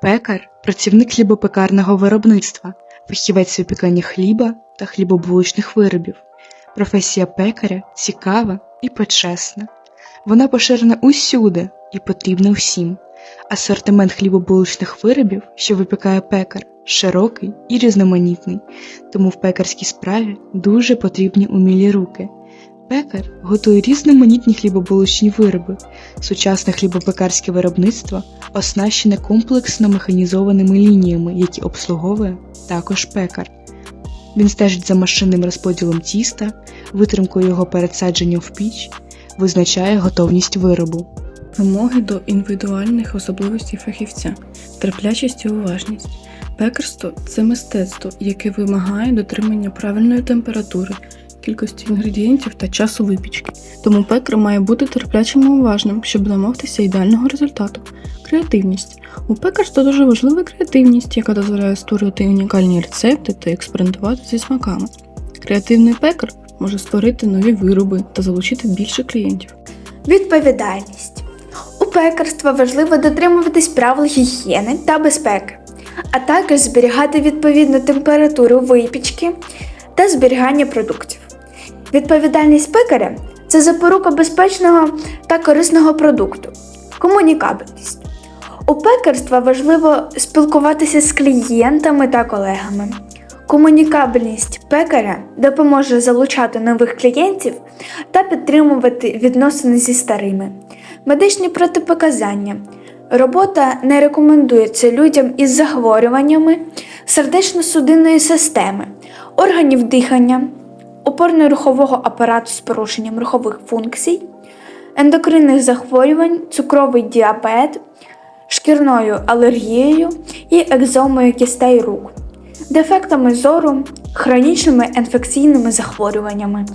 Пекар працівник хлібопекарного виробництва, фахівець випікання хліба та хлібобулочних виробів. Професія пекаря цікава і почесна. Вона поширена усюди і потрібна всім. Асортимент хлібобулочних виробів, що випікає пекар, широкий і різноманітний, тому в пекарській справі дуже потрібні умілі руки. Пекар готує різноманітні хлібобулочні вироби. Сучасне хлібопекарське виробництво оснащене комплексно механізованими лініями, які обслуговує також пекар. Він стежить за машинним розподілом тіста, витримкою його передсадження в піч, визначає готовність виробу. Вимоги до індивідуальних особливостей фахівця, терплячість і уважність. Пекарство це мистецтво, яке вимагає дотримання правильної температури, кількості інгредієнтів та часу випічки. Тому пекар має бути терплячим і уважним, щоб домогтися ідеального результату. Креативність. У пекарства дуже важлива креативність, яка дозволяє створювати унікальні рецепти та експериментувати зі смаками. Креативний пекар може створити нові вироби та залучити більше клієнтів. Відповідальність. У пекарства важливо дотримуватись правил гігієни та безпеки, а також зберігати відповідну температуру випічки та зберігання продуктів. Відповідальність пекаря це запорука безпечного та корисного продукту. Комунікабельність. У пекарства важливо спілкуватися з клієнтами та колегами. Комунікабельність пекаря допоможе залучати нових клієнтів та підтримувати відносини зі старими. Медичні протипоказання. Робота не рекомендується людям із захворюваннями сердечно-судинної системи, органів дихання, опорно-рухового апарату з порушенням рухових функцій, ендокринних захворювань, цукровий діабет, шкірною алергією і екзомою кістей рук, дефектами зору, хронічними інфекційними захворюваннями.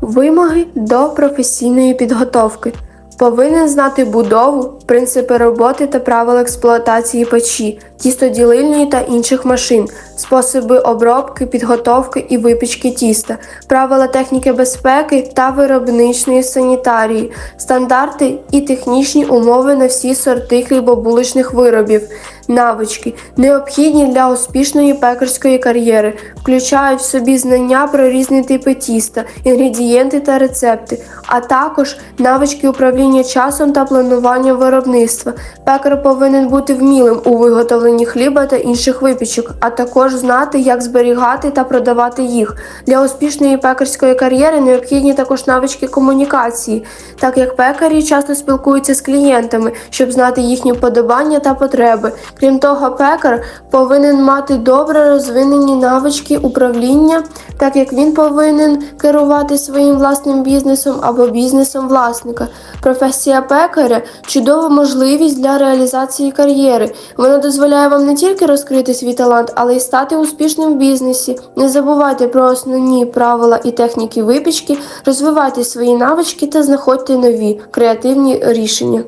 Вимоги до професійної підготовки. Повинен знати будову, принципи роботи та правила експлуатації печі, тістоділильної та інших машин, способи обробки, підготовки і випічки тіста, правила техніки безпеки та виробничної санітарії, стандарти і технічні умови на всі сорти хлібобуличних виробів. Навички, необхідні для успішної пекарської кар'єри, включають в собі знання про різні типи тіста, інгредієнти та рецепти, а також навички управління часом та планування виробництва. Пекар повинен бути вмілим у виготовленні хліба та інших випічок, а також знати, як зберігати та продавати їх. Для успішної пекарської кар'єри необхідні також навички комунікації, так як пекарі часто спілкуються з клієнтами, щоб знати їхні вподобання та потреби. Крім того, пекар повинен мати добре розвинені навички управління, так як він повинен керувати своїм власним бізнесом або бізнесом власника. Професія пекаря чудова можливість для реалізації кар'єри. Вона дозволяє вам не тільки розкрити свій талант, але й стати успішним в бізнесі. Не забувайте про основні правила і техніки випічки, розвивайте свої навички та знаходьте нові креативні рішення.